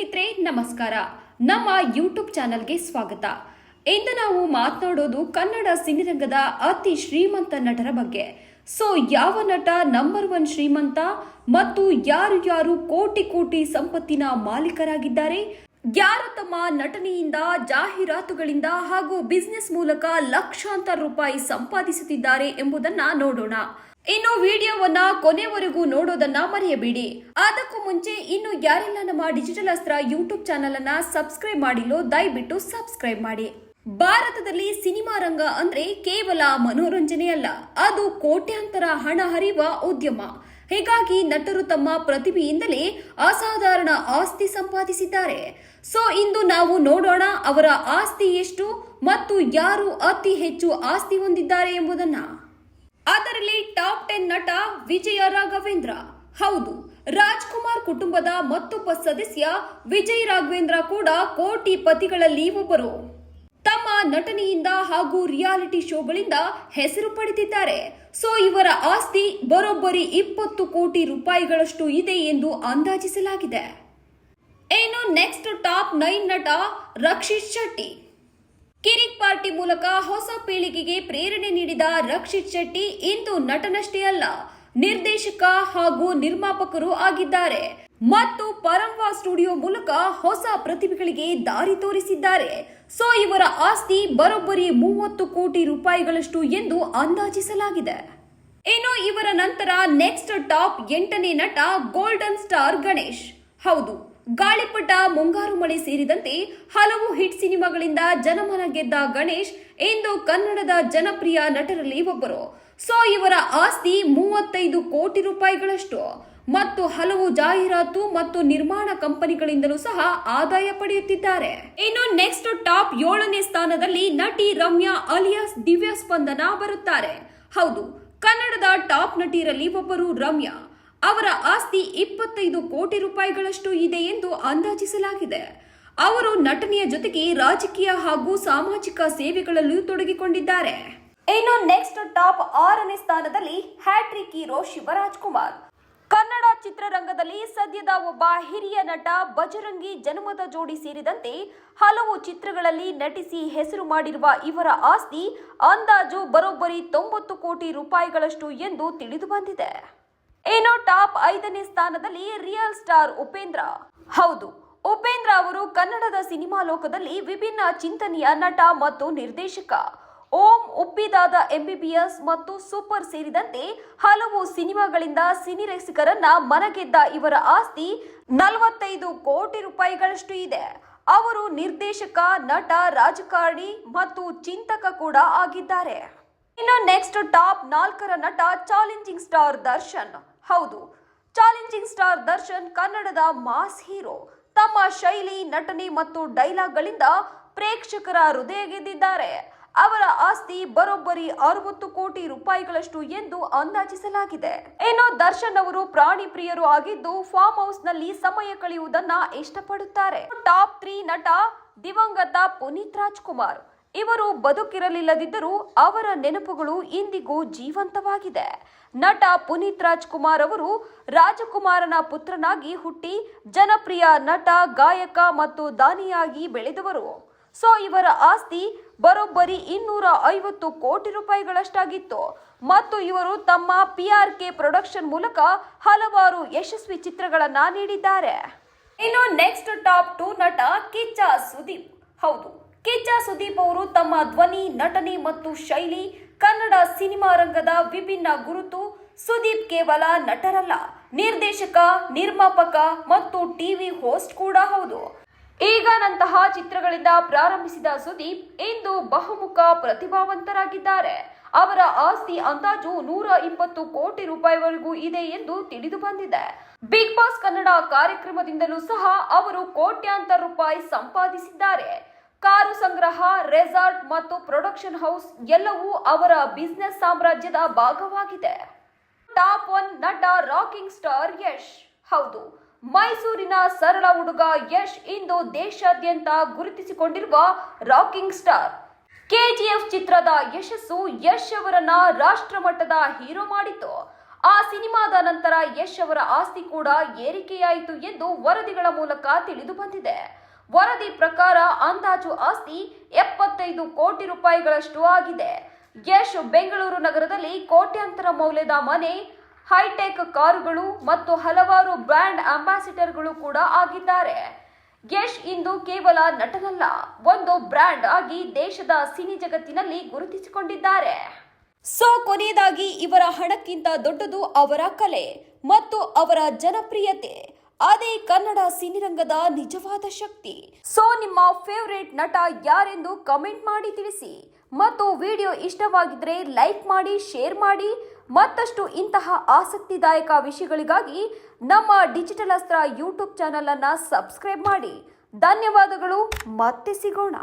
ಸ್ನೇಹಿತರೆ, ನಮಸ್ಕಾರ. ನಮ್ಮ ಯೂಟ್ಯೂಬ್ ಚಾನಲ್ಗೆ ಸ್ವಾಗತ. ಇಂದು ನಾವು ಮಾತನಾಡೋದು ಕನ್ನಡ ಸಿನಿರಂಗದ ಅತಿ ಶ್ರೀಮಂತ ನಟರ ಬಗ್ಗೆ. ಸೊ ಯಾವ ನಟ ನಂಬರ್ ಒನ್ ಶ್ರೀಮಂತ ಮತ್ತು ಯಾರು ಯಾರು ಕೋಟಿ ಕೋಟಿ ಸಂಪತ್ತಿನ ಮಾಲೀಕರಾಗಿದ್ದಾರೆ? ಯಾರು ತಮ್ಮ ನಟನೆಯಿಂದ, ಜಾಹೀರಾತುಗಳಿಂದ ಹಾಗೂ ಬಿಸ್ನೆಸ್ ಮೂಲಕ ಲಕ್ಷಾಂತರ ರೂಪಾಯಿ ಸಂಪಾದಿಸುತ್ತಿದ್ದಾರೆ ಎಂಬುದನ್ನು ನೋಡೋಣ. ಇನ್ನು ವಿಡಿಯೋವನ್ನ ಕೊನೆವರೆಗೂ ನೋಡೋದನ್ನ ಮರೆಯಬೇಡಿ. ಅದಕ್ಕೂ ಮುಂಚೆ ಇನ್ನು ಯಾರೆಲ್ಲ ನಮ್ಮ ಡಿಜಿಟಲ್ ಅಸ್ತ್ರ ಯೂಟ್ಯೂಬ್ ಚಾನೆಲ್ ಅನ್ನ ಸಬ್ಸ್ಕ್ರೈಬ್ ಮಾಡಿಲ್ಲೋ ದಯವಿಟ್ಟು ಸಬ್ಸ್ಕ್ರೈಬ್ ಮಾಡಿ. ಭಾರತದಲ್ಲಿ ಸಿನಿಮಾ ರಂಗ ಅಂದ್ರೆ ಕೇವಲ ಮನೋರಂಜನೆ ಅಲ್ಲ, ಅದು ಕೋಟ್ಯಾಂತರ ಹಣ ಹರಿಯುವ ಉದ್ಯಮ. ಹೀಗಾಗಿ ನಟರು ತಮ್ಮ ಪ್ರತಿಭೆಯಿಂದಲೇ ಅಸಾಧಾರಣ ಆಸ್ತಿ ಸಂಪಾದಿಸಿದ್ದಾರೆ. ಸೊ, ಇಂದು ನಾವು ನೋಡೋಣ ಅವರ ಆಸ್ತಿ ಎಷ್ಟು ಮತ್ತು ಯಾರು ಅತಿ ಹೆಚ್ಚು ಆಸ್ತಿ ಹೊಂದಿದ್ದಾರೆ ಎಂಬುದನ್ನ. ಅದರಲ್ಲಿ ಟಾಪ್ ಟೆನ್ ನಟ ವಿಜಯ ರಾಘವೇಂದ್ರ. ಹೌದು, ರಾಜ್ಕುಮಾರ್ ಕುಟುಂಬದ ಮತ್ತೊಬ್ಬ ಸದಸ್ಯ ವಿಜಯ್ ರಾಘವೇಂದ್ರ ಕೂಡ ಕೋಟಿ ಪತಿಗಳಲ್ಲಿ ಒಬ್ಬರು. ತಮ್ಮ ನಟನೆಯಿಂದ ಹಾಗೂ ರಿಯಾಲಿಟಿ ಶೋಗಳಿಂದ ಹೆಸರು ಪಡೆದಿದ್ದಾರೆ. ಸೊ, ಇವರ ಆಸ್ತಿ ಬರೋಬ್ಬರಿ ಇಪ್ಪತ್ತು ಕೋಟಿ ರೂಪಾಯಿಗಳಷ್ಟು ಇದೆ ಎಂದು ಅಂದಾಜಿಸಲಾಗಿದೆ. ಏನು ನೆಕ್ಸ್ಟ್ ಟಾಪ್ ನೈನ್ ನಟ ರಕ್ಷಿತ್ ಶೆಟ್ಟಿ. ಕಿರಿಕ್ ಪಾರ್ಟಿ ಮೂಲಕ ಹೊಸ ಪೀಳಿಗೆಗೆ ಪ್ರೇರಣೆ ನೀಡಿದ ರಕ್ಷಿತ್ ಶೆಟ್ಟಿ ಇಂದು ನಟನಷ್ಟೇ ಅಲ್ಲ, ನಿರ್ದೇಶಕ ಹಾಗೂ ನಿರ್ಮಾಪಕರು ಆಗಿದ್ದಾರೆ. ಮತ್ತು ಪರಂವಾ ಸ್ಟುಡಿಯೋ ಮೂಲಕ ಹೊಸ ಪ್ರತಿಭೆಗಳಿಗೆ ದಾರಿ ತೋರಿಸಿದ್ದಾರೆ. ಸೊ, ಇವರ ಆಸ್ತಿ ಬರೋಬ್ಬರಿ ಮೂವತ್ತು ಕೋಟಿ ರೂಪಾಯಿಗಳಷ್ಟು ಎಂದು ಅಂದಾಜಿಸಲಾಗಿದೆ. ಇನ್ನು ಇವರ ನಂತರ ನೆಕ್ಸ್ಟ್ ಟಾಪ್ ಎಂಟನೇ ನಟ ಗೋಲ್ಡನ್ ಸ್ಟಾರ್ ಗಣೇಶ್. ಹೌದು ಗಾಳಿಪಟ ಮುಂಗಾರು ಮಳೆ ಸೇರಿದಂತೆ ಹಲವು ಹಿಟ್ ಸಿನಿಮಾಗಳಿಂದ ಜನಮನ ಗೆದ್ದ ಗಣೇಶ್ ಇಂದು ಕನ್ನಡದ ಜನಪ್ರಿಯ ನಟರಲ್ಲಿ ಒಬ್ಬರು. ಸೊ, ಇವರ ಆಸ್ತಿ ಮೂವತ್ತೈದು ಕೋಟಿ ರೂಪಾಯಿಗಳಷ್ಟು. ಮತ್ತು ಹಲವು ಜಾಹೀರಾತು ಮತ್ತು ನಿರ್ಮಾಣ ಕಂಪನಿಗಳಿಂದಲೂ ಸಹ ಆದಾಯ ಪಡೆಯುತ್ತಿದ್ದಾರೆ. ಇನ್ನು ನೆಕ್ಸ್ಟ್ ಟಾಪ್ ಏಳನೇ ಸ್ಥಾನದಲ್ಲಿ ನಟಿ ರಮ್ಯಾ ಅಲಿಯಾಸ್ ದಿವ್ಯ ಸ್ಪಂದನ ಬರುತ್ತಾರೆ. ಹೌದು, ಕನ್ನಡದ ಟಾಪ್ ನಟಿಯರಲ್ಲಿ ಒಬ್ಬರು ರಮ್ಯಾ. ಅವರ ಆಸ್ತಿ ಇಪ್ಪತ್ತೈದು ಕೋಟಿ ರೂಪಾಯಿಗಳಷ್ಟು ಇದೆ ಎಂದು ಅಂದಾಜಿಸಲಾಗಿದೆ. ಅವರು ನಟನೆಯ ಜೊತೆಗೆ ರಾಜಕೀಯ ಹಾಗೂ ಸಾಮಾಜಿಕ ಸೇವೆಗಳಲ್ಲೂ ತೊಡಗಿಕೊಂಡಿದ್ದಾರೆ. ಇನ್ನು ನೆಕ್ಸ್ಟ್ ಟಾಪ್ ಆರನೇ ಸ್ಥಾನದಲ್ಲಿ hat trick hero Shivaraj Kumar. Kannada ಚಿತ್ರರಂಗದಲ್ಲಿ ಸದ್ಯದ ಒಬ್ಬ ಹಿರಿಯ ನಟ ಬಜರಂಗಿ ಜನ್ಮದ ಜೋಡಿ ಸೇರಿದಂತೆ ಹಲವು ಚಿತ್ರಗಳಲ್ಲಿ ನಟಿಸಿ ಹೆಸರು ಮಾಡಿರುವ ಇವರ ಆಸ್ತಿ ಅಂದಾಜು ಬರೋಬ್ಬರಿ ತೊಂಬತ್ತು ಕೋಟಿ ರೂಪಾಯಿಗಳಷ್ಟು ಎಂದು ತಿಳಿದು ಇನ್ನು ಟಾಪ್ ಐದನೇ ಸ್ಥಾನದಲ್ಲಿ ರಿಯಲ್ ಸ್ಟಾರ್ ಉಪೇಂದ್ರ. ಹೌದು, ಉಪೇಂದ್ರ ಅವರು ಕನ್ನಡದ ಸಿನಿಮಾ ಲೋಕದಲ್ಲಿ ವಿಭಿನ್ನ ಚಿಂತನೆಯ ನಟ ಮತ್ತು ನಿರ್ದೇಶಕ. ಓಂ ಉಪ್ಪಿದಾದ ಎಂಬಿಬಿಎಸ್ ಮತ್ತು ಸೂಪರ್ ಸೇರಿದಂತೆ ಹಲವು ಸಿನಿಮಾಗಳಿಂದ ಸಿನಿ ರಸಿಕರನ್ನ ಮನಗೆದ್ದ ಇವರ ಆಸ್ತಿ ನಲವತ್ತೈದು ಕೋಟಿ ರೂಪಾಯಿಗಳಷ್ಟು ಇದೆ. ಅವರು ನಿರ್ದೇಶಕ, ನಟ, ರಾಜಕಾರಣಿ ಮತ್ತು ಚಿಂತಕ ಕೂಡ ಆಗಿದ್ದಾರೆ. ಇನ್ನು ನೆಕ್ಸ್ಟ್ ಟಾಪ್ ನಾಲ್ಕರ ನಟ ಚಾಲೆಂಜಿಂಗ್ ಸ್ಟಾರ್ ದರ್ಶನ್. ಹೌದು, ಚಾಲೆಂಜಿಂಗ್ ಸ್ಟಾರ್ ದರ್ಶನ್ ಕನ್ನಡದ ಮಾಸ್ ಹೀರೋ. ತಮ್ಮ ಶೈಲಿ, ನಟನೆ ಮತ್ತು ಡೈಲಾಗ್ಗಳಿಂದ ಪ್ರೇಕ್ಷಕರ ಹೃದಯ ಗೆದ್ದಿದ್ದಾರೆ. ಅವರ ಆಸ್ತಿ ಬರೋಬ್ಬರಿ ಅರವತ್ತು ಕೋಟಿ ರೂಪಾಯಿಗಳಷ್ಟು ಎಂದು ಅಂದಾಜಿಸಲಾಗಿದೆ. ಇನ್ನು ದರ್ಶನ್ ಅವರು ಪ್ರಾಣಿ ಪ್ರಿಯರು ಆಗಿದ್ದು, ಫಾರ್ಮ್ ಹೌಸ್ನಲ್ಲಿ ಸಮಯ ಕಳೆಯುವುದನ್ನ ಇಷ್ಟಪಡುತ್ತಾರೆ. ಟಾಪ್ ತ್ರೀ ನಟ ದಿವಂಗತ ಪುನೀತ್ ರಾಜ್ಕುಮಾರ್. ಇವರು ಬದುಕಿರಲಿಲ್ಲದಿದ್ದರೂ ಅವರ ನೆನಪುಗಳು ಇಂದಿಗೂ ಜೀವಂತವಾಗಿದೆ. ನಟ ಪುನೀತ್ ರಾಜ್ಕುಮಾರ್ ಅವರು ರಾಜಕುಮಾರನ ಪುತ್ರನಾಗಿ ಹುಟ್ಟಿ ಜನಪ್ರಿಯ ನಟ, ಗಾಯಕ ಮತ್ತು ದಾನಿಯಾಗಿ ಬೆಳೆದವರು. ಸೊ, ಇವರ ಆಸ್ತಿ ಬರೋಬ್ಬರಿ ಇನ್ನೂರ ಐವತ್ತು ಕೋಟಿ ರೂಪಾಯಿಗಳಷ್ಟಾಗಿತ್ತು. ಮತ್ತು ಇವರು ತಮ್ಮ ಪಿ ಆರ್ ಕೆ ಪ್ರೊಡಕ್ಷನ್ ಮೂಲಕ ಹಲವಾರು ಯಶಸ್ವಿ ಚಿತ್ರಗಳನ್ನ ನೀಡಿದ್ದಾರೆ. ಇನ್ನು ನೆಕ್ಸ್ಟ್ ಟಾಪ್ ಟು ನಟ ಕಿಚ್ಚ ಸುದೀಪ್. ಹೌದು ಕಿಚ್ಚ ಸುದೀಪ್ ಅವರು ತಮ್ಮ ಧ್ವನಿ, ನಟನೆ ಮತ್ತು ಶೈಲಿ ಕನ್ನಡ ಸಿನಿಮಾ ರಂಗದ ವಿಭಿನ್ನ ಗುರುತು ಸುದೀಪ್ ಕೇವಲ ನಟರಲ್ಲ, ನಿರ್ದೇಶಕ, ನಿರ್ಮಾಪಕ ಮತ್ತು ಟಿವಿ ಹೋಸ್ಟ್ ಕೂಡ ಹೌದು. ಈಗನಂತಹ ಚಿತ್ರಗಳಿಂದ ಪ್ರಾರಂಭಿಸಿದ ಸುದೀಪ್ ಇಂದು ಬಹುಮುಖ ಪ್ರತಿಭಾವಂತರಾಗಿದ್ದಾರೆ. ಅವರ ಆಸ್ತಿ ಅಂದಾಜು ನೂರ ಇಪ್ಪತ್ತು ಕೋಟಿ ರೂಪಾಯಿವರೆಗೂ ಇದೆ ಎಂದು ತಿಳಿದು ಬಂದಿದೆ. ಬಿಗ್ ಬಾಸ್ ಕನ್ನಡ ಕಾರ್ಯಕ್ರಮದಿಂದಲೂ ಸಹ ಅವರು ಕೋಟ್ಯಾಂತರ ರೂಪಾಯಿ ಸಂಪಾದಿಸಿದ್ದಾರೆ. ಕಾರು ಸಂಗ್ರಹ ರೆಸಾರ್ಟ್ ಮತ್ತು ಪ್ರೊಡಕ್ಷನ್ ಹೌಸ್ ಎಲ್ಲವೂ ಅವರ ಬಿಸ್ನೆಸ್ ಸಾಮ್ರಾಜ್ಯದ ಭಾಗವಾಗಿದೆ. ಟಾಪ್ ಒನ್ ನಟ ರಾಕಿಂಗ್ ಸ್ಟಾರ್ ಯಶ್. ಹೌದು, ಮೈಸೂರಿನ ಸರಳ ಹುಡುಗ ಯಶ್ ಇಂದು ದೇಶಾದ್ಯಂತ ಗುರುತಿಸಿಕೊಂಡಿರುವ ರಾಕಿಂಗ್ ಸ್ಟಾರ್ ಕೆಜಿಎಫ್ ಚಿತ್ರದ ಯಶಸ್ಸು ಯಶ್ ಅವರನ್ನ ರಾಷ್ಟ್ರಮಟ್ಟದ ಹೀರೋ ಮಾಡಿತು ಆ ಸಿನಿಮಾದ ನಂತರ ಯಶ್ ಅವರ ಆಸ್ತಿ ಕೂಡ ಏರಿಕೆಯಾಯಿತು ಎಂದು ವರದಿಗಳ ಮೂಲಕ ತಿಳಿದು ಬಂದಿದೆ. ವರದಿ ಪ್ರಕಾರ ಅಂದಾಜು ಆಸ್ತಿ ಎಪ್ಪತ್ತೈದು ಕೋಟಿ ರೂಪಾಯಿಗಳಷ್ಟು ಆಗಿದೆ. ಯಶ್ ಬೆಂಗಳೂರು ನಗರದಲ್ಲಿ ಕೋಟ್ಯಾಂತರ ಮೌಲ್ಯದ ಮನೆ, ಹೈಟೆಕ್ ಕಾರುಗಳು ಮತ್ತು ಹಲವಾರು ಬ್ರ್ಯಾಂಡ್ ಅಂಬಾಸಿಡರ್ಗಳು ಕೂಡ ಆಗಿದ್ದಾರೆ. ಯಶ್ ಇಂದು ಕೇವಲ ನಟನಲ್ಲ, ಒಂದು ಬ್ರ್ಯಾಂಡ್ ಆಗಿ ದೇಶದ ಸಿನಿ ಜಗತ್ತಿನಲ್ಲಿ ಗುರುತಿಸಿಕೊಂಡಿದ್ದಾರೆ. ಸೊ, ಕೊನೆಯದಾಗಿ ಇವರ ಹಣಕ್ಕಿಂತ ದೊಡ್ಡದು ಅವರ ಕಲೆ ಮತ್ತು ಅವರ ಜನಪ್ರಿಯತೆ. ಅದೇ ಕನ್ನಡ ಸಿನಿರಂಗದ ನಿಜವಾದ ಶಕ್ತಿ. ಸೊ, ನಿಮ್ಮ ಫೇವರೇಟ್ ನಟ ಯಾರೆಂದು ಕಮೆಂಟ್ ಮಾಡಿ ತಿಳಿಸಿ. ಮತ್ತು ವಿಡಿಯೋ ಇಷ್ಟವಾಗಿದ್ರೆ ಲೈಕ್ ಮಾಡಿ ಶೇರ್ ಮಾಡಿ. ಮತ್ತಷ್ಟು ಇಂತಹ ಆಸಕ್ತಿದಾಯಕ ವಿಷಯಗಳಿಗಾಗಿ ನಮ್ಮ ಡಿಜಿಟಲ್ ಅಸ್ತ್ರ ಯೂಟ್ಯೂಬ್ ಚಾನಲನ್ನು ಸಬ್ಸ್ಕ್ರೈಬ್ ಮಾಡಿ. ಧನ್ಯವಾದಗಳು. ಮತ್ತೆ ಸಿಗೋಣ.